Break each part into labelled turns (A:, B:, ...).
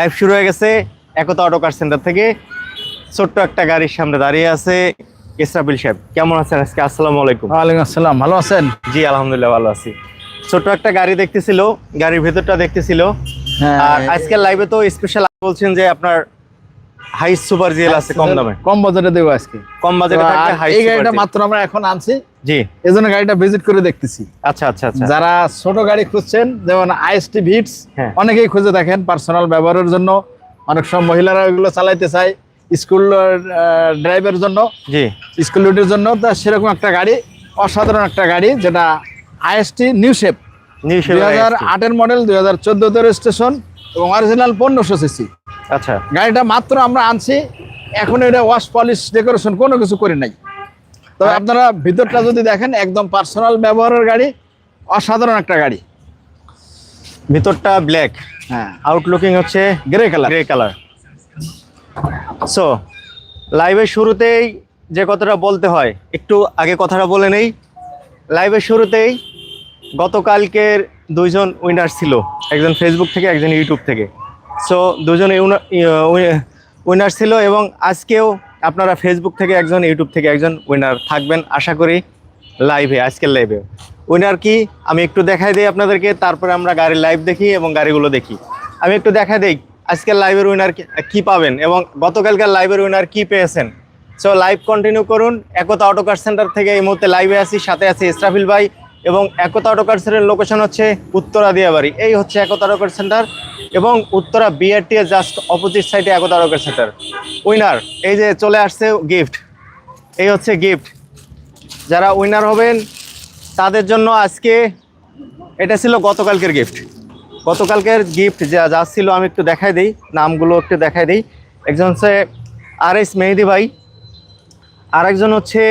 A: Live শুরু হয়ে গেছে একতা অটো কার সেন্টার থেকে। ছোট্ট একটা গাড়ির সামনে দাঁড়িয়ে আছে ইসরাফিল সাহেব। কেমন আছেন আজকে? আসসালামু আলাইকুম।
B: ওয়ালাইকুম আসসালাম। ভালো আছেন?
A: জি আলহামদুলিল্লাহ ভালো আছি। ছোট্ট একটা গাড়ি দেখতেছিল গাড়ির ভেতরটা দেখতেছিল।
B: হ্যাঁ।
A: আর আজকের লাইভে তো স্পেশাল বলছেন যে আপনার হাই সুপার জিএল আছে কম দামে।
B: কম বাজারে দেবো আজকে।
A: কম বাজেটে থাকবে হাই
B: এই গাড়িটা মাত্র আমরা এখন আনছি।
A: জি।
B: এই জন্য গাড়িটা ভিজিট করে দেখতেছি।
A: আচ্ছা আচ্ছা আচ্ছা।
B: যারা ছোট গাড়ি খুঁজছেন যেমন আইএসটি ভিটস
A: হ্যাঁ।
B: অনেকেই খুঁজে দেখেন পার্সোনাল ব্যবহারের জন্য। অনেক সময় মহিলারা ওইগুলো চালাইতে চায় স্কুল ড্রাইভের জন্য
A: জি।
B: স্কুল ডিউটির জন্য। তা সেরকম একটা গাড়ি অসাধারণ একটা গাড়ি যেটা আইএসটি নিউ শেপ দুই হাজার আটের মডেল দুই হাজার চোদ্দোতে রেজিস্ট্রেশন এবং অরিজিনাল পনেরোশো সিসি
A: আচ্ছা।
B: গাড়িটা মাত্র আমরা আনছি এখন এটা ওয়াশ পলিশ ডেকোরেশন কোনো কিছু করি নাই। তবে আপনারা ভিতরটা যদি দেখেন একদম পার্সোনাল ব্যবহারের গাড়ি অসাধারণ একটা গাড়ি।
A: ভিতরটা ব্ল্যাক
B: হ্যাঁ।
A: আউটলুকিং হচ্ছে
B: grey colour
A: grey colour so লাইভের শুরুতেই যে কথাটা বলতে হয় একটু আগে কথাটা বলে নেই। লাইভের শুরুতেই গতকালকের দুইজন উইনার ছিল একজন ফেসবুক থেকে একজন ইউটিউব থেকে। সো দুজন উইনার ছিল এবং আজকেও আপনারা ফেসবুক থেকে একজন ইউটিউব থেকে একজন উইনার থাকবেন আশা করি লাইভে আজকের লাইভে উইনার কি? আমি একটু দেখাই দিই আপনাদেরকে, তারপরে আমরা গাড়ির লাইভ দেখি এবং গাড়িগুলো দেখি। আমি একটু দেখাই দিই, আজকের লাইভের উইনার কি পাবেন এবং গতকালকার লাইভের উইনার কি পেয়েছেন? সো লাইভ কন্টিনিউ করুন, একতা অটো কার সেন্টার থেকে এই মুহূর্তে লাইভে আছি, সাথে আছে ইসরাফিল ভাই। এবং একতা অটো কার সেন্টারের লোকেশন হচ্ছে উত্তরা দিয়াবাড়ি। এই হচ্ছে একতা অটো কার সেন্টার এবং উত্তরা বিআরটি এর জাস্ট অপোজিট সাইডে Ekota auto car centre winner এই যে চলে আসছে গিফট এই হচ্ছে গিফট যারা উইনার হবেন, তাদের জন্য আজকে এটা ছিল গতকালকের গিফট গতকালকের গিফট যা যা ছিল আমি একটু দেখাই দিই, নামগুলো একটু দেখাই দিই। একজন হচ্ছে আর এস মেহেদি ভাই, আরেকজন হচ্ছে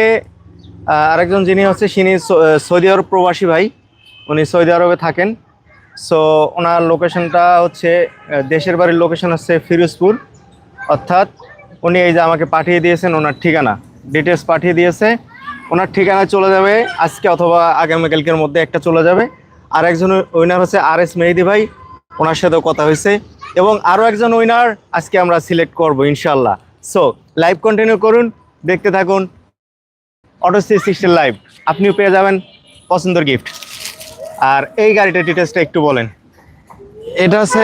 A: আরেকজন যিনি হচ্ছে তিনি সৌদি আরব প্রবাসী ভাই। উনি সৌদি আরবে থাকেন। সো ওনার লোকেশনটা হচ্ছে দেশের বাড়ির লোকেশন হচ্ছে ফিরোজপুর। অর্থাৎ উনি এই যে আমাকে পাঠিয়ে দিয়েছেন, ওনার ঠিকানা। ডিটেলস পাঠিয়ে দিয়েছে। ওনার ঠিকানায় চলে যাবে, আজকে অথবা আগামীকালকের মধ্যে একটা চলে যাবে। আর একজন উইনার হচ্ছে আর এস মেহেদি ভাই। ওনার সাথেও কথা হয়েছে। এবং আরও একজন উইনার আজকে আমরা সিলেক্ট করব ইনশাল্লাহ সো লাইভ কন্টিনিউ করুন, দেখতে থাকুন। অটো সি সিক্সটিন লাইভ আপনিও পেয়ে যাবেন পছন্দের গিফট আর এই গাড়িটার ডিটেলসটা একটু বলেন।
B: এটা হচ্ছে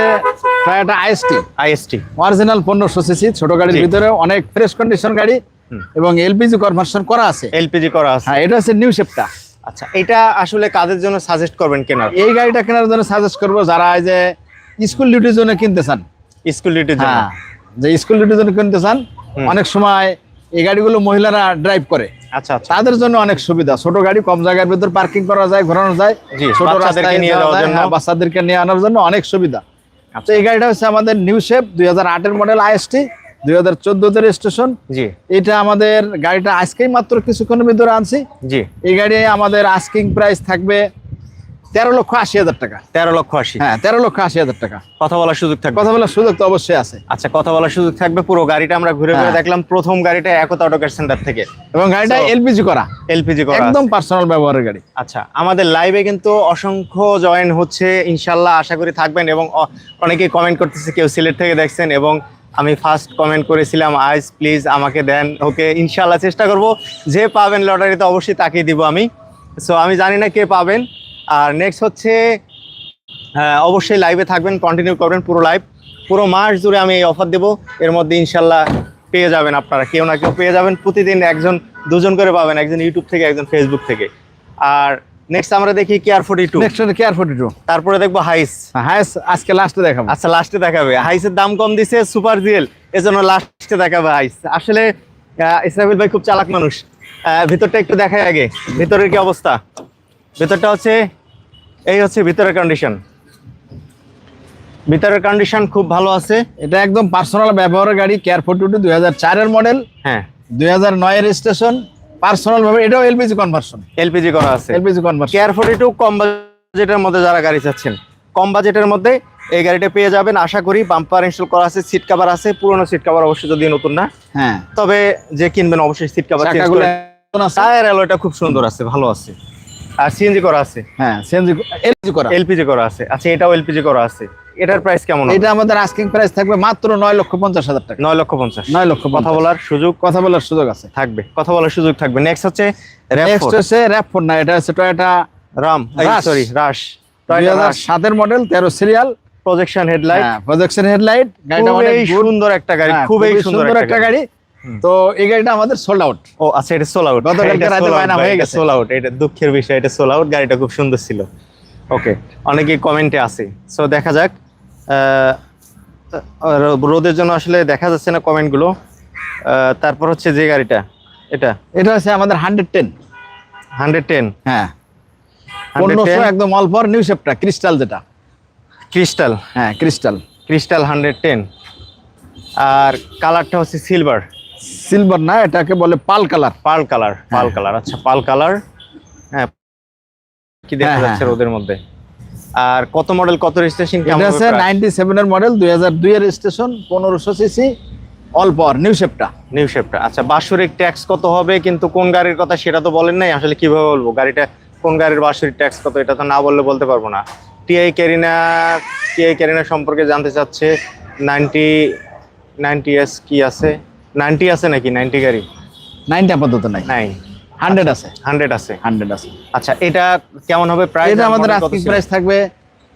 B: টয়োটা আইএসটি
A: আইএসটি
B: অরিজিনাল পনেরোশো সিসি ছোট গাড়ির ভিতরে অনেক ফ্রেশ কন্ডিশন গাড়ি এবং এলপিজি কনভার্সন করা আছে।
A: এলপিজি করা আছে।
B: হ্যাঁ এটা হচ্ছে নিউ শেপটা
A: আচ্ছা এটা আসলে কাদের জন্য সাজেস্ট করবেন কেনার?
B: এই গাড়িটা কেনার জন্য সাজেস্ট করব যারা এই যে স্কুল ডিউটির জন্য কিনতে চান।
A: স্কুল ডিউটির জন্য।
B: হ্যাঁ যে স্কুল ডিউটির জন্য কিনতে চান অনেক সময় এই গাড়িগুলো মহিলারা ড্রাইভ করে।
A: আচ্ছা আচ্ছা।
B: তাদের জন্য অনেক সুবিধা। ছোট গাড়ি কম জায়গার ভিতর পার্কিং করা যায় ঘোরানো যায়। ছোট রাস্তায়
A: নিয়ে
B: যাওয়া
A: যাওয়ার জন্য।
B: হ্যাঁ, বাচ্চাদেরকে নিয়ে আনার জন্য অনেক সুবিধা।
A: আচ্ছা।
B: এই গাড়িটা হচ্ছে আমাদের নিউ শেপ দুই হাজার মডেল আইএসটি দুই হাজার চোদ্দোতে রেজিস্ট্রেশন
A: জি।
B: এটা আমাদের গাড়িটা আজকেই মাত্র কিছুক্ষণের ভিতরে আনছি।
A: জি।
B: এই গাড়ি আমাদের আস্কিং প্রাইস থাকবে তেরো লক্ষ আশি হাজার টাকা।
A: তেরো লক্ষ আশি।
B: হ্যাঁ তেরো লক্ষ আশি হাজার টাকা।
A: কথা বলার সুযোগ থাকবে।
B: কথা বলার সুযোগ তো অবশ্যই আছে।
A: আচ্ছা কথা বলার সুযোগ থাকবে। পুরো গাড়িটা আমরা ঘুরে ঘুরে
B: হ্যাঁ।
A: দেখলাম। প্রথম গাড়িটা একতা অটোকার সেন্টার থেকে।
B: এবং গাড়িটা এলপিজি করা।
A: এলপিজি করা
B: একদম পার্সোনাল ব্যবহারের গাড়ি।
A: আচ্ছা আমাদের লাইভে কিন্তু অসংখ্য জয়েন হচ্ছে। ইনশাল্লাহ আশা করি থাকবেন এবং অনেকেই কমেন্ট করতেছে কেউ সিলেট থেকে দেখছেন এবং আমি ফার্স্ট কমেন্ট করেছিলাম আইস প্লিজ আমাকে দেন। ওকে ইনশাল্লাহ চেষ্টা করব। যে পাবেন লটারিতে অবশ্যই তাকিয়ে দিব আমি। সো আমি জানি না কে পাবেন। আর নেক্সট হচ্ছে হ্যাঁ অবশ্যই লাইভে থাকবেন কন্টিনিউ করবেন পুরো লাইভ পুরো মাস জুড়ে আমি এই অফার দেবো। এর মধ্যে ইনশাল্লাহ পেয়ে যাবেন আপনারা। কেউ না কেউ পেয়ে যাবেন। প্রতিদিন একজন দুজন করে পাবেন একজন ইউটিউব থেকে একজন ফেসবুক থেকে। আর নেক্সট আমরা দেখি care forty two
B: next care forty two
A: তারপরে দেখব হাইস
B: হ্যাঁ আজকে লাস্টে দেখাবো।
A: আচ্ছা লাস্টে দেখাবে। হাইসের দাম কম দিছে সুপার জিএল এজন্য লাস্টে দেখাবে হাইস আসলে ইসরাফিল ভাই খুব চালাক মানুষ। আহ, ভিতরটা একটু দেখাই আগে। ভিতরের কি অবস্থা? ভিতরটা হচ্ছে এই হচ্ছে ভিতরের কন্ডিশন ভিতরের কন্ডিশন খুব ভালো আছে।
B: এটা একদম পার্সোনাল ব্যবহারের গাড়ি কেয়ার ফোর্টি টু দুই চারের মডেল
A: হ্যাঁ।
B: দুই হাজার নয়ের রেজিস্ট্রেশন পার্সোনাল ভাবে এটাও এলপিজি কনভার্সন
A: এলপিজি করা আছে।
B: LPG conversion
A: care forty two কম বাজেটের মধ্যে যারা গাড়ি চাচ্ছেন কম বাজেটের মধ্যে এই গাড়িটা পেয়ে যাবেন। আশা করি বাম্পার ইনস্টল করা আছে সিট কভার আছে পুরনো সিট কভার অবশ্যই যদি নতুন না।
B: হ্যাঁ।
A: তবে যে কিনবেন অবশ্যই সিট কভার। টায়ার অ্যালয়টা খুব সুন্দর আছে ভালো আছে। আর সিএনজি করা আছে?
B: হ্যাঁ সিএনজি এলজি করা।
A: এলপিজি করা আছে। আচ্ছা এটাও এলপিজি করা আছে। এটার প্রাইস কেমন
B: এটা আমাদের আস্কিং প্রাইস থাকবে মাত্র নয় লক্ষ পঞ্চাশ হাজার টাকা।
A: নয় লক্ষ পঞ্চাশ।
B: নয় লক্ষ
A: কথা বলার সুযোগ?
B: কথা বলার সুযোগ আছে।
A: থাকবে। কথা বলার সুযোগ থাকবে। নেক্সট হচ্ছে
B: নেক্সট হচ্ছে র্যাপ ফোর না এটা হচ্ছে টয়োটা
A: রাম সরি রাশ
B: দুই হাজার সাতের মডেল তেরো serial
A: projection headlight
B: projection headlight গাড়িটা অনেক
A: সুন্দর একটা গাড়ি
B: হ্যাঁ,
A: খুবই সুন্দর
B: একটা গাড়ি। তো এই গাড়িটা আমাদের সোল্ড আউট
A: ও আচ্ছা এটা সোল আউট
B: গতকালকে রাতে বায়না হয়ে গেছে।
A: সোল আউট এটা দুঃখের বিষয় এটা সোল আউট গাড়িটা খুব সুন্দর ছিল। ওকে অনেকে কমেন্টে আছে। সো দেখা যাক রোদের জন্য আসলে দেখা যাচ্ছে না কমেন্টগুলো। তারপর হচ্ছে যে গাড়িটা এটা?
B: এটা হচ্ছে আমাদের হান্ড্রেড টেন
A: হান্ড্রেড টেন
B: হ্যাঁ।
A: 110
B: পনেরোশো একদম অল্প নিউ শেপটা ক্রিস্টাল যেটা।
A: ক্রিস্টাল
B: হ্যাঁ ক্রিস্টাল
A: ক্রিস্টাল হান্ড্রেড টেন আর কালারটা হচ্ছে সিলভার
B: সিলভার না এটাকে বলে pearl colour.
A: Pearl colour pearl. Colour আচ্ছা পাল কালার। হ্যাঁ কি দেখা
B: হ্যাঁ,
A: যাচ্ছে
B: হ্যাঁ।
A: রোদের মধ্যে? আর কত মডেল কত রেজিস্ট্রেশন
B: এটা
A: কেমন
B: হচ্ছে নাইনটি সেভেনের মডেল দুই হাজার দুই এর স্টেশন পনেরোশো সিসি অল্প নিউ শেপটা
A: নিউ শেপটা আচ্ছা বাৎসরিক ট্যাক্স কত হবে? কিন্তু কোন গাড়ির কথা সেটা তো বলেন নাই আসলে কীভাবে বলব? গাড়িটা কোন গাড়ির বাৎসরিক ট্যাক্স কত এটা তো না বললে বলতে পারব না। টিআই ক্যারিনা টিআই ক্যারিনা সম্পর্কে জানতে চাচ্ছে নাইনটি নাইনটি এস কি আছে? নাইনটি আছে নাকি? নাইনটি গাড়ি?
B: নাইনটি আপাতত নাই।
A: নাইন
B: হান্ড্রেড আছে।
A: হান্ড্রেড আছে।
B: হান্ড্রেড আছে।
A: আচ্ছা এটা কেমন হবে প্রাইস
B: এটা আমাদের আস্কিং প্রাইস থাকবে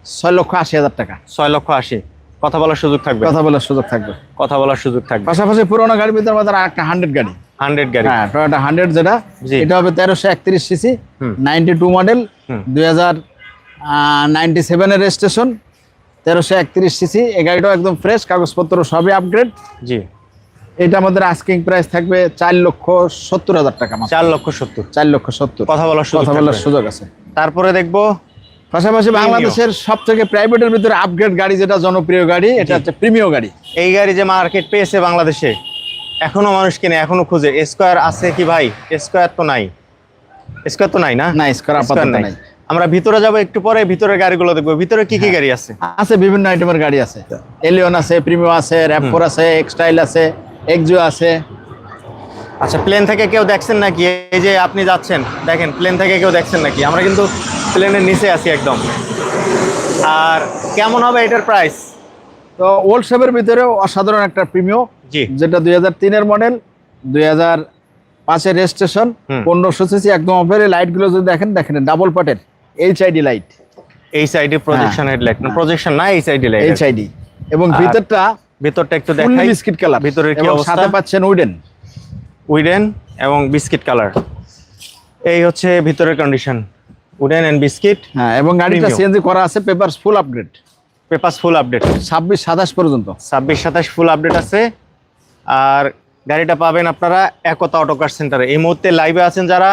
B: ছয় লক্ষ আশি হাজার টাকা।
A: ছয় লক্ষ আশি। কথা বলার সুযোগ থাকবে?
B: কথা বলার সুযোগ থাকবে।
A: কথা বলার সুযোগ থাকবে।
B: পাশাপাশি পুরোনো গাড়ির ভিতরে আমাদের একটা হান্ড্রেড গাড়ি।
A: হান্ড্রেড গাড়ি।
B: হ্যাঁ টয়োটা হান্ড্রেড যেটা। এটা হবে তেরোশো একত্রিশ সিসি। Ninety two model. দুই হাজার নাইনটি সেভেনের রেজিস্ট্রেশন তেরোশো একত্রিশ সিসি এই গাড়িটাও একদম ফ্রেশ কাগজপত্র সবই আপগ্রেড
A: জি।
B: এটা আমাদের আস্কিং প্রাইস থাকবে চার লক্ষ সত্তর হাজার টাকা
A: চার লক্ষ সত্তর।
B: চার লক্ষ সত্তর।
A: কথা বলার
B: কথা বলার সুযোগ আছে।
A: তারপরে দেখব
B: পাশাপাশি বাংলাদেশের সব থেকে প্রাইভেটের ভিতরে আপগ্রেড গাড়ি যেটা জনপ্রিয় গাড়ি এটা হচ্ছে প্রিমিয় গাড়ি।
A: এই গাড়ি যে মার্কেট পেয়েছে বাংলাদেশে এখনও মানুষ কিনে এখনও খুঁজে। স্কোয়ার আছে কি ভাই? স্কোয়ার তো নাই। স্কোয়ার তো নাই না?
B: না স্কোয়ার আপাতত
A: নাই। আমরা ভিতরে যাব একটু পরে ভিতরের গাড়িগুলো দেখব। ভিতরে কি কি গাড়ি আছে?
B: আছে বিভিন্ন আইটেমের গাড়ি আছে। এলিয়ন আছে প্রিমিও আছে র্যাপফোর আছে এক্সটাইল আছে। এক্সিও আছে।
A: আচ্ছা প্লেন থেকে কেউ দেখছেন নাকি? এই যে আপনি যাচ্ছেন দেখেন প্লেন থেকে কেউ দেখছেন নাকি? আমরা কিন্তু প্লেনের নিচে আছি একদম। আর কেমন হবে এটার প্রাইস
B: তো ওল্ড শেপের ভিতরেও অসাধারণ একটা প্রিমিও
A: জি।
B: যেটা দুই হাজার তিনের মডেল দুই হাজার পাঁচের রেজিস্ট্রেশন। পনেরোশো সিসি একদম অফারে লাইটগুলো যদি দেখেন দেখেন ডাবল পাটের এইচ আইডি লাইট
A: এই সাইডে প্রজেকশন হেডলাইট প্রজেকশন না এই সাইডে লাইট
B: এইচ আইডি এবং ভিতরটা
A: ভিতরটা একটু দেখাই।
B: বিস্কিট কালার
A: ভিতরের কি অবস্থা?
B: সাথে পাচ্ছেন উডেন
A: উডেন এবং বিস্কিট কালার এই হচ্ছে ভিতরের কন্ডিশন উডেন এন্ড বিস্কিট
B: হ্যাঁ এবং গাড়িটা। সিএনজি করা আছে papers full upgrade
A: papers full update
B: ছাব্বিশ সাতাশ পর্যন্ত।
A: ছাব্বিশ সাতাশ ফুল আপডেট আছে। আর গাড়িটা পাবেন আপনারা একতা অটো কার সেন্টারে এই মুহূর্তে লাইভে আছেন যারা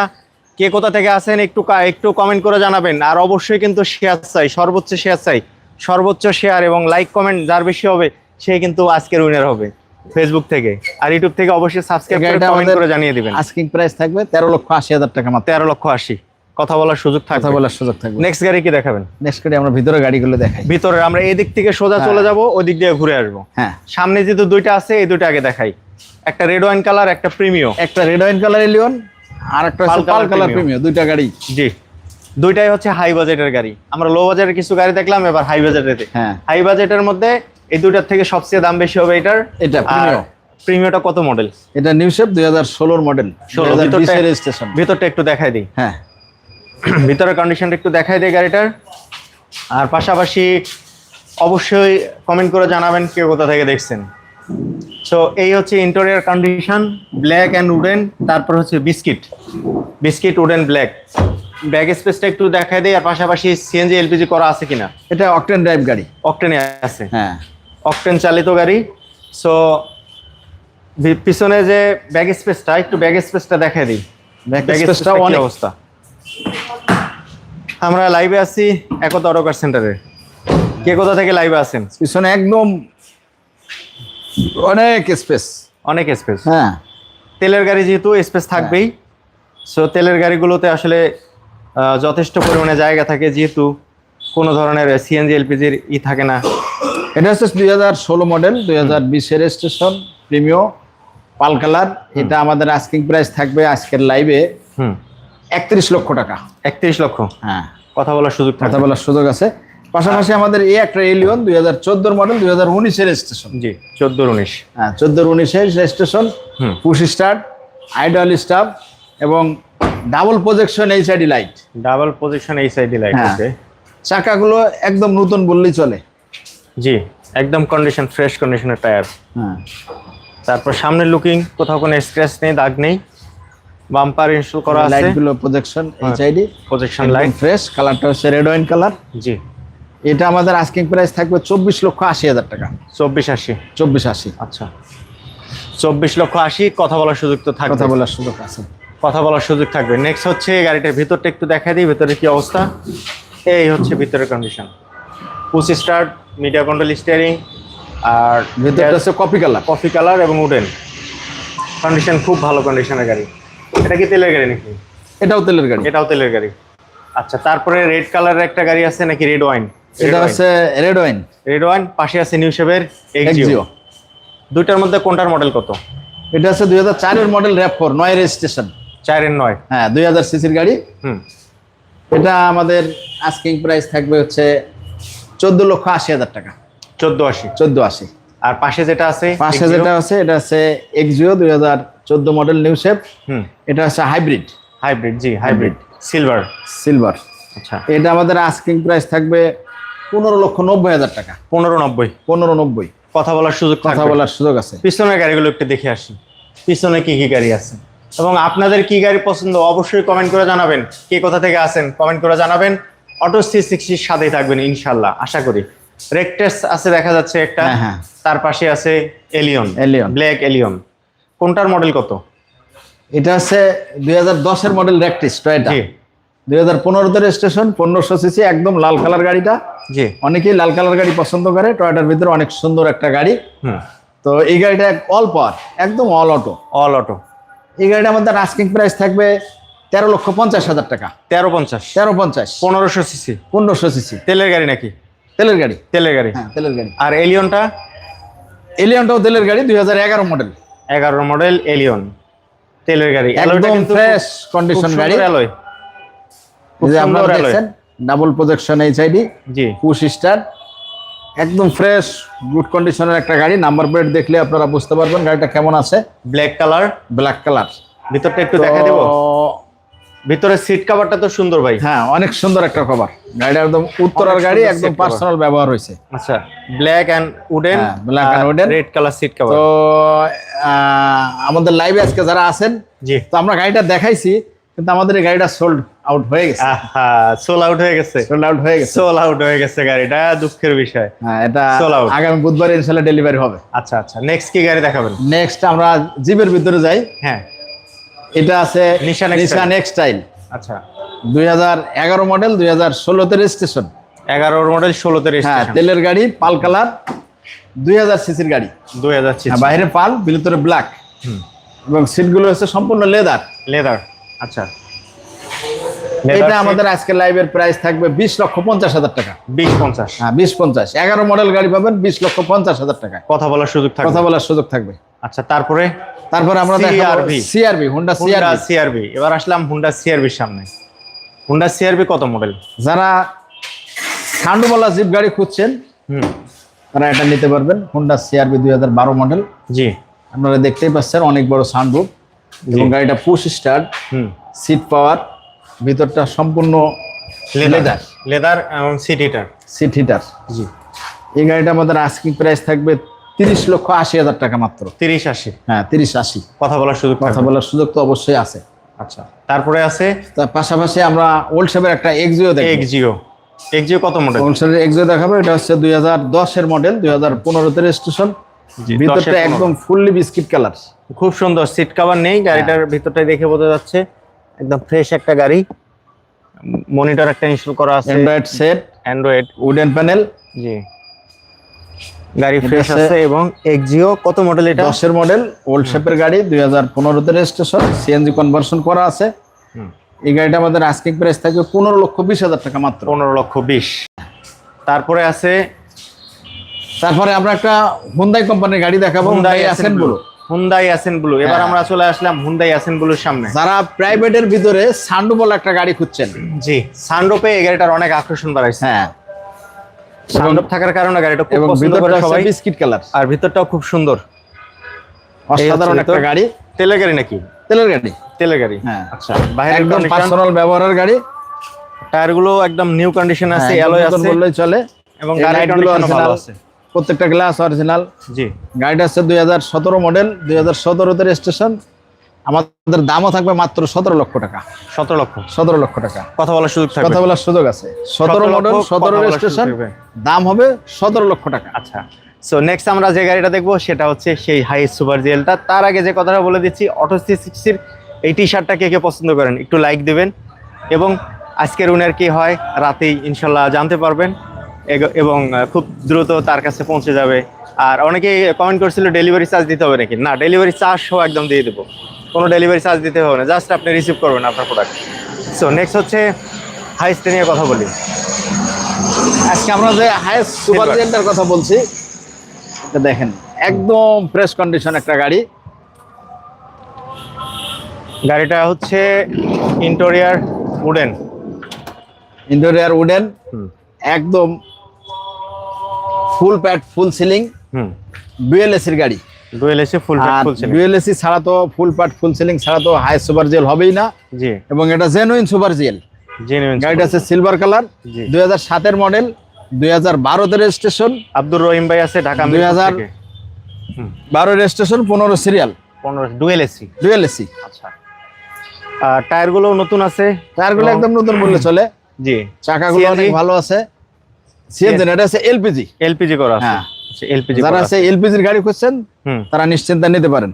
A: কে কোথা থেকে আছেন একটু একটু কমেন্ট করে জানাবেন। আর অবশ্যই কিন্তু শেয়ার চাই সর্বোচ্চ শেয়ার চাই। সর্বোচ্চ শেয়ার এবং লাইক কমেন্ট যার বেশি হবে সে কিন্তু আজকের উইনার হবে ফেসবুক থেকে। আর ইউটিউব থেকে অবশ্যই সাবস্ক্রাইব করে কমেন্ট করে জানিয়ে দিবেন।
B: আস্কিং প্রাইস থাকবে তেরো লক্ষ আশি হাজার টাকা মাত্র।
A: তেরো লক্ষ আশি। কথা বলার সুযোগ থাকবে।
B: কথা বলার সুযোগ থাকবে।
A: নেক্সট গাড়ি কি দেখাবেন?
B: নেক্সট গাড়ি আমরা ভিতরে গাড়িগুলো দেখাই।
A: ভিতরে আমরা এই দিক থেকে সোজা চলে যাব ওই দিক দিয়ে ঘুরে আসব।
B: হ্যাঁ।
A: সামনে যেহেতু দুইটা আছে এই দুইটা আগে দেখাই। একটা রেড ওয়াইন কালার একটা প্রিমিয়ম
B: একটা রেড ওয়াইন কালার এলিয়ন আর একটা
A: পাল
B: কালার। প্রিমিয়াম দুইটা গাড়ি।
A: জি। দুইটাই হচ্ছে হাই বাজেটের গাড়ি। আমরা লো বাজেটের কিছু গাড়ি দেখলাম এবার হাই বাজেটের
B: হ্যাঁ।
A: হাই বাজেটের মধ্যে এই দুইটার থেকে সবচেয়ে দাম বেশি হবে এটার।
B: এটা প্রিমিয়াম
A: প্রিমিয়মটা কত মডেল
B: এটা নিউ শেপ দুই হাজার ষোলোর মডেল
A: ষোলো,
B: ষোলো
A: ভিতরটা-
B: রেজিস্ট্রেশন
A: ভিতরটা একটু দেখাই দিই।
B: হ্যাঁ।
A: ভিতরের কন্ডিশনটা একটু দেখাই দিই গাড়িটার। আর পাশাপাশি অবশ্যই কমেন্ট করে জানাবেন কে কোথা থেকে দেখছেন। সো এই হচ্ছে interior condition black and wooden তারপর হচ্ছে biscuit biscuit wooden black bag স্পেসটা একটু দেখাই দিই আর পাশাপাশি সিএনজি এলপিজি করা আছে কিনা।
B: এটা অকটেন ড্রাইভ গাড়ি।
A: অকটেনে আছে।
B: হ্যাঁ।
A: অকটেন চালিত গাড়ি। সো পিছনে যে ব্যাগ স্পেসটা একটু ব্যাগ স্পেসটা দেখাই দিই। ব্যাগ
B: স্পেসটা অনেক
A: অবস্থা? আমরা লাইভে আছি একতা অটোকার সেন্টারে কে কোথা থেকে লাইভে আছেন?
B: পিছনে একদম অনেক স্পেস
A: অনেক স্পেস
B: হ্যাঁ।
A: তেলের গাড়ি যেহেতু স্পেস থাকবেই। সো তেলের গাড়িগুলোতে আসলে যথেষ্ট পরিমাণে জায়গা থাকে যেহেতু কোনো ধরনের সিএনজি এলপিজির ই থাকে না।
B: এটা হচ্ছে দুই হাজার ষোলো মডেল দুই হাজার বিশের স্টেশন প্রিমিও পাল কালার এটা আমাদের আস্কিং প্রাইস থাকবে আজকের লাইভে
A: হুম।
B: একত্রিশ লক্ষ টাকা।
A: একত্রিশ লক্ষ?
B: হ্যাঁ।
A: কথা বলার সুযোগ
B: কথা বলার সুযোগ আছে। পাশাপাশি আমাদের এই একটা এলিয়ন দুই হাজার চোদ্দোর মডেল দুই হাজার উনিশের স্টেশন
A: জি চোদ্দ উনিশ।
B: হ্যাঁ চোদ্দোর উনিশের
A: হুম।
B: পুশ স্টার্ট আইডল স্টাফ এবং double projection HID light
A: double position এই সাইডে লাইট। আছে
B: চাকাগুলো একদম নতুন বললেই চলে।
A: জি একদম কন্ডিশন ফ্রেশ কন্ডিশনের টায়ার
B: হ্যাঁ।
A: তারপর সামনের লুকিং কোথাও কোনো স্ক্র্যাচ নেই দাগ নেই। বাম্পার ইনস্টল করা আছে।
B: লাইটগুলো projection. HID
A: projection light
B: fresh কালারটা হচ্ছে রেড ওয়াইন কালার
A: জি।
B: এটা আমাদের আস্কিং প্রাইস থাকবে চব্বিশ লক্ষ আশি হাজার টাকা।
A: চব্বিশ আশি।
B: চব্বিশ আশি।
A: আচ্ছা। চব্বিশ লক্ষ আশি কথা বলার সুযোগ তো থাকবে।
B: কথা বলার সুযোগ আছে।
A: কথা বলার সুযোগ থাকবে। নেক্সট হচ্ছে গাড়িটার ভিতরটা একটু দেখা দিই ভিতরে কি অবস্থা? এই হচ্ছে ভিতরের condition push start media control steering আর
B: ভেতরটা হচ্ছে কপি কালার
A: কফি কালার এবং উডেন কন্ডিশন খুব ভালো কন্ডিশনের গাড়ি। এটা কি তেলের গাড়ি নাকি?
B: এটাও তেলের গাড়ি।
A: এটাও তেলের গাড়ি। আচ্ছা তারপরে রেড কালারের একটা গাড়ি আছে নাকি রেড ওয়াইন
B: এটা হচ্ছে রেড ওয়াইন
A: রেড ওয়াইন পাশে আছে নিউ শেপের এক্সিও দুইটার মধ্যে কোনটার মডেল কত?
B: এটা হচ্ছে দুই হাজার চারের মডেল র্যাপ ফোর নয় রেজিস্ট্রেশন
A: চারের নয়।
B: হ্যাঁ দুই হাজার সিসির গাড়ি।
A: হুম।
B: এটা আমাদের আস্কিং প্রাইস থাকবে হচ্ছে চোদ্দ লক্ষ আশি হাজার টাকা।
A: চোদ্দ আশি।
B: চোদ্দ আশি।
A: আর পাশে যেটা আছে
B: পাশে যেটা আছে এটা হচ্ছে এক্সিও দুই হাজার চোদ্দ মডেল নিউ শেপ।
A: হুম।
B: এটা হচ্ছে হাইব্রিড।
A: হাইব্রিড জি হাইব্রিড। সিলভার।
B: সিলভার।
A: আচ্ছা।
B: এটা আমাদের আস্কিং প্রাইস থাকবে পনেরো লক্ষ নব্বই হাজার টাকা।
A: পনেরো নব্বই।
B: পনেরো নব্বই।
A: কথা বলার সুযোগ
B: কথা বলার সুযোগ আছে।
A: পিছনের গাড়িগুলো একটু দেখে আসি। পিছনে কি কি গাড়ি আছে? এবং আপনাদের কি গাড়ি পছন্দ অবশ্যই কমেন্ট করে জানাবেন। কে কোথা থেকে আসেন কমেন্ট করে জানাবেন। অটো সি সিক্সটির সাথেই থাকবেন ইনশাল্লাহ। আশা করি। রেকটেস আছে দেখা যাচ্ছে একটা।
B: হ্যাঁ, হ্যাঁ।
A: তার পাশে আছে এলিয়ন
B: Allion।
A: ব্ল্যাক এলিয়ন কোনটার মডেল কত?
B: এটা হচ্ছে দুই হাজার দশের মডেল র্যাকটিস টয়টা। দুই হাজার পনেরোতে রেজিস্ট্রেশন পনেরোশো সিসি একদম লাল কালার গাড়িটা।
A: জি।
B: অনেকেই লাল কালার গাড়ি পছন্দ করে টয়টার ভিতরে অনেক সুন্দর একটা গাড়ি। তো এই গাড়িটা অল পাওয়ার একদম অল অটো
A: অল অটো
B: এই গাড়িটা আমাদের আস্কিং প্রাইস থাকবে তেরো লক্ষ পঞ্চাশ হাজার টাকা।
A: তেরো পঞ্চাশ।
B: তেরো পঞ্চাশ।
A: পনেরোশো সিসি।
B: পনেরোশো সিসি।
A: তেলের গাড়ি নাকি?
B: তেলের গাড়ি।
A: তেলের গাড়ি।
B: হ্যাঁ তেলের গাড়ি।
A: আর এলিয়নটা?
B: এলিয়নটাও তেলের গাড়ি দুই হাজার এগারো মডেল
A: এগারো মডেল এলিয়ন। তেলের গাড়ি।
B: একদম ফ্রেশ কন্ডিশন গাড়ি।
A: অ্যালয়।
B: যে আপনারা দেখছেন ডাবল প্রজেকশন এইচআইডি
A: জি।
B: পুশ স্টার একদম ফ্রেশ গুড কন্ডিশনের একটা গাড়ি। নাম্বার প্লেট দেখলে আপনারা বুঝতে পারবেন গাড়িটা কেমন আছে।
A: ব্ল্যাক কালার
B: ব্ল্যাক কালার
A: ভিতরটা একটু দেখা দেবো? ভিতরে সিট কভারটা তো সুন্দর ভাই।
B: হ্যাঁ অনেক সুন্দর একটা কভার গাড়িটা একদম উত্তরার গাড়ি একদম পার্সোনাল ব্যবহার হয়েছে
A: আচ্ছা। Black and wooden
B: black and wooden।
A: Red colour seat cover
B: তো আমাদের লাইভে আজকে যারা আছেন
A: জি।
B: তো আমরা গাড়িটা দেখাইছি কিন্তু আমাদের এই গাড়িটা সোল্ড আউট হয়ে গেছে।
A: আহা সোল আউট হয়ে গেছে।
B: সোল্ড আউট হয়ে গেছে।
A: সোল আউট হয়ে গেছে গাড়িটা দুঃখের বিষয়।
B: হ্যাঁ এটা
A: Sold out।
B: আগামী বুধবার ইনশাল্লাহ ডেলিভারি হবে।
A: আচ্ছা আচ্ছা নেক্সট কি গাড়ি দেখাবেন?
B: নেক্সট আমরা জিপের ভিতরে যাই।
A: হ্যাঁ।
B: এটা আছে। নিশান এক্সটাইল
A: আচ্ছা।
B: দুই হাজার এগারো মডেল দুই হাজার ষোলোতে রেজিস্ট্রেশন
A: এগারো মডেল ষোলোতে
B: হ্যাঁ তেলের গাড়ি পাল কালার দুই হাজার সিসির গাড়ি।
A: দুই হাজার
B: সিসি। বাইরে পাল ভিতরে ব্ল্যাক এবং সিটগুলো হচ্ছে সম্পূর্ণ লেদার
A: লেদার আচ্ছা।
B: এটা আমাদের আজকে লাইভের প্রাইস থাকবে বিশ লক্ষ পঞ্চাশ হাজার টাকা।
A: বিশ পঞ্চাশ।
B: হ্যাঁ বিশ পঞ্চাশ। এগারো মডেল গাড়ি পাবেন বিশ লক্ষ পঞ্চাশ হাজার টাকা
A: কথা বলার সুযোগ থাকবে।
B: কথা বলার সুযোগ থাকবে।
A: আচ্ছা তারপরে?
B: তারপরে আমরা CRV Honda
A: Honda
B: CRV
A: CRV এবার আসলাম হুন্ডা সিআরবির সামনে। হুন্ডা সিআরবি কত মডেল
B: যারা সান্ডুমালা জিপ গাড়ি খুঁজছেন
A: হুম।
B: তারা এটা নিতে পারবেন। হুন্ডা সিআরবি দুই হাজার বারো মডেল
A: জি।
B: আপনারা দেখতেই পাচ্ছেন অনেক বড় সানরুফ এবং গাড়িটা পুশ স্টার্ট
A: হুম।
B: সিট পাওয়ার ভিতরটা সম্পূর্ণ
A: লেদার
B: লেদার
A: এবং সিট হিটার
B: সিট হিটার
A: জি।
B: এই গাড়িটা আমাদের আস্কিং প্রাইস থাকবে তিরিশ লক্ষ আশি হাজার টাকা মাত্র।
A: তিরিশ আশি।
B: হ্যাঁ তিরিশ আশি।
A: কথা বলার সুযোগ
B: কথা বলার সুযোগ তো অবশ্যই আছে।
A: আচ্ছা তারপরে আছে?
B: তার পাশাপাশি আমরা ওল্ড শেপের একটা এক্সিও দেখব।
A: এক্সজিও এক্সজিও কত মডেল
B: ওল্ড শেপের এক্সিও দেখাবো এটা হচ্ছে দুই হাজার দশের মডেল দুই হাজার পনেরোতে রেজিস্ট্রেশন ভিতরটা একদম ফুললি বিস্কিট কালার
A: খুব সুন্দর সিট কভার নেই গাড়িটার ভিতরটাই দেখে বোঝা যাচ্ছে। একদম ফ্রেশ একটা গাড়ি। মনিটর একটা ইনস্টল করা আছে।
B: Android set
A: Android
B: wooden panel
A: জি। গাড়ি ফ্রেশ আছে এবং এক্সজিও কত মডেল এটা?
B: দশের মডেল ওল্ড শেপের গাড়ি দুই হাজার পনেরোতে রেজিস্ট্রেশন সিএনজি কনভার্সন করা আছে। এই গাড়িটা আমাদের আস্কিং প্রাইস থাকবে পনেরো লক্ষ বিশ হাজার টাকা মাত্র।
A: পনেরো লক্ষ বিশ। তারপরে আছে
B: তারপরে আমরা একটা হুন্দাই কোম্পানির গাড়ি দেখাবো
A: Hyundai
B: Hyundai
A: Blue।
B: Blue
A: Hyundai Accent blue এবার
B: হ্যাঁ।
A: আমরা চলে আসলাম হুন্দাই অ্যাসেন ব্লুর সামনে।
B: যারা প্রাইভেটের ভিতরে সান্ডুবল একটা গাড়ি খুঁজছেন।
A: জি। সানরূপে এই গাড়িটার অনেক আকর্ষণ বাড়াইছে।
B: হ্যাঁ।
A: সানরূপ থাকার কারণে গাড়িটা খুব পছন্দ করে সবাই।
B: বিস্কিট কালার
A: আর ভিতরটাও খুব সুন্দর।
B: অসাধারণ একটা গাড়ি।
A: তেলের গাড়ি নাকি?
B: তেলের গাড়ি।
A: তেলের গাড়ি।
B: হ্যাঁ।
A: আচ্ছা বাইরের
B: একদম পার্সোনাল ব্যবহারের গাড়ি।
A: টায়ারগুলো একদম নিউ কন্ডিশন আছে
B: হ্যাঁ,
A: অ্যালয় আছে।
B: বললেই চলে।
A: এবং গাড়ির ভালো আছে।
B: প্রত্যেকটা গ্লাস অরিজিনাল
A: জি।
B: গাড়িটা হচ্ছে দুই হাজার সতেরো মডেল দুই হাজার সতেরোতে রেজিস্ট্রেশন আমাদের দামও থাকবে মাত্র সতেরো লক্ষ টাকা।
A: সতেরো লক্ষ।
B: সতেরো লক্ষ টাকা।
A: কথা বলার সুযোগ
B: কথা বলার সুযোগ আছে। সতেরো মডেল সতেরো রেজিস্ট্রেশন দাম হবে সতেরো লক্ষ টাকা।
A: আচ্ছা। সো নেক্সট আমরা যে গাড়িটা দেখব সেটা হচ্ছে সেই হাই সুপার জিএলটা তার আগে যে কথাটা বলে দিচ্ছি অটো সি সিক্সটির এই টি শার্টটা কে কে পছন্দ করেন একটু লাইক দিবেন। এবং আজকের উনার কি হয় রাতেই ইনশাল্লাহ জানতে পারবেন। এবং খুব দ্রুত তার কাছে পৌঁছে যাবে। আর অনেকেই কমেন্ট করছিল ডেলিভারি চার্জ দিতে হবে নাকি? না ডেলিভারি চার্জ সহ একদম দিয়ে দেবো। কোনো ডেলিভারি চার্জ দিতে হবে না জাস্ট আপনি রিসিভ করবেন আপনার প্রোডাক্ট সো নেক্সট হচ্ছে হাইস্টে নিয়ে কথা বলি।
B: আজকে আমরা যে হাইস্ট সুপার জেন্টার কথা বলছি দেখেন একদম ফ্রেশ কন্ডিশন একটা গাড়ি।
A: গাড়িটা হচ্ছে ইন্টোরিয়ার উডেন
B: ইন্টেরিয়ার উডেন একদম ফুল প্যাড ফুল সিলিং
A: হুম।
B: ডুয়েল এসির গাড়ি।
A: ডুয়েল এসে ফুল
B: আর
A: ফুল ছিল
B: ডুয়েল এসি ছাড়া তো ফুল প্যাড ফুল সিলিং ছাড়া তো হাই সুপার জেল হবেই না।
A: জি।
B: এবং এটা জেনুইন সুপার জেল
A: জেনুইন
B: গাড়িটা আছে silver colour model registration
A: Abdur Rahim ভাই আছে ঢাকা
B: রেজিস্ট্রেশন সিরিয়াল
A: পনেরো ডুয়েল এসি
B: ডুয়েল এসি
A: আচ্ছা। আর টায়ারগুলো নতুন আছে?
B: টায়ারগুলো একদম নতুন বললে চলে।
A: জি।
B: চাকাগুলো অনেক ভালো আছে। সিএনজি এটা আছে এলপিজি
A: এলপিজি করা আছে।
B: হ্যাঁ।
A: আচ্ছা এলপিজি
B: যারা আছে এলপিজির গাড়ি খুঁজছেন তারা নিশ্চিন্তে নিতে পারেন।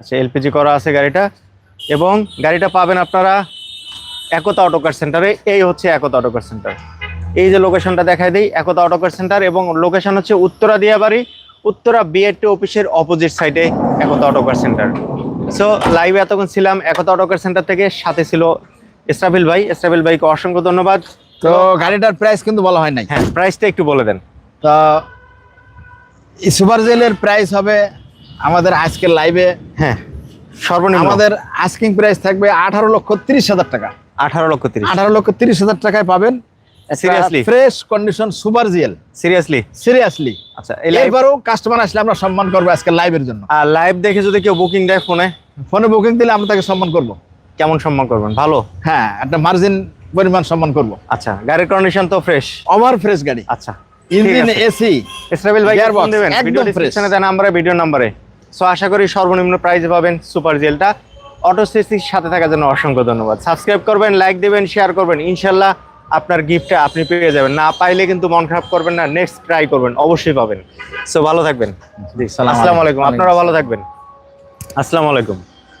A: আচ্ছা এলপিজি করা আছে গাড়িটা। এবং গাড়িটা পাবেন আপনারা একতা অটোকার সেন্টারে এই হচ্ছে একতা অটোকার সেন্টার এই যে লোকেশনটা দেখাই দিই একতা অটোকার সেন্টার এবং লোকেশন হচ্ছে উত্তরা দিয়াবাড়ি। উত্তরা বিএডটি অফিসের অপোজিট সাইডে একতা অটোকার সেন্টার সো লাইভে এতক্ষণ ছিলাম একতা অটোকার সেন্টার থেকে সাথে ছিল ইসরাফিল ভাই। ইসরাফিল ভাইকে অসংখ্য ধন্যবাদ।
B: তো গাড়িটার প্রাইস কিন্তু বলা হয় নাই।
A: হ্যাঁ প্রাইসটা একটু বলে দেন।
B: তো সুপার জেলের প্রাইস হবে আমাদের আজকের লাইভে
A: হ্যাঁ সর্বনিম্ন।
B: আমাদের আস্কিং প্রাইস থাকবে আঠারো লক্ষ তিরিশ হাজার টাকা।
A: আঠারো লক্ষ তিরিশ।
B: আঠারো লক্ষ তিরিশ হাজার টাকায় পাবেন
A: Seriously?
B: Fresh condition super GL
A: seriously
B: seriously
A: আচ্ছা
B: এবারও কাস্টমার আসলে আমরা সম্মান করব আজকে লাইভের জন্য।
A: আর লাইভ দেখে যদি কেউ বুকিং দেয় ফোনে
B: ফোনে বুকিং দিলে আমরা তাকে সম্মান করব।
A: কেমন সম্মান করবেন? ভালো?
B: হ্যাঁ একটা মার্জিন পরিমাণ সম্মান করব।
A: আচ্ছা গাড়ির কন্ডিশন তো ফ্রেশ
B: ওভার ফ্রেশ গাড়ি।
A: আচ্ছা
B: ইঞ্জিন এসি
A: ইসরাবিল ভাই
B: Gearbox,
A: ফোন দেবেন। ভিডিও ডেসক্রিপশনে দেন নাম্বারে ভিডিও নাম্বারে সো আশা করি সর্বনিম্ন প্রাইসে পাবেন সুপার জেলটা অটো সিসির সাথে থাকার জন্য অসংখ্য ধন্যবাদ। সাবস্ক্রাইব করবেন লাইক দিবেন শেয়ার করবেন। ইনশাল্লাহ আপনার গিফটটা আপনি পেয়ে যাবেন। না পাইলে কিন্তু মন খারাপ করবেন না। নেক্সট ট্রাই করবেন। অবশ্যই পাবেন। সো ভালো থাকবেন। আসসালামু
B: আলাইকুম।
A: আপনারা ভালো থাকবেন। আসসালামু আলাইকুম।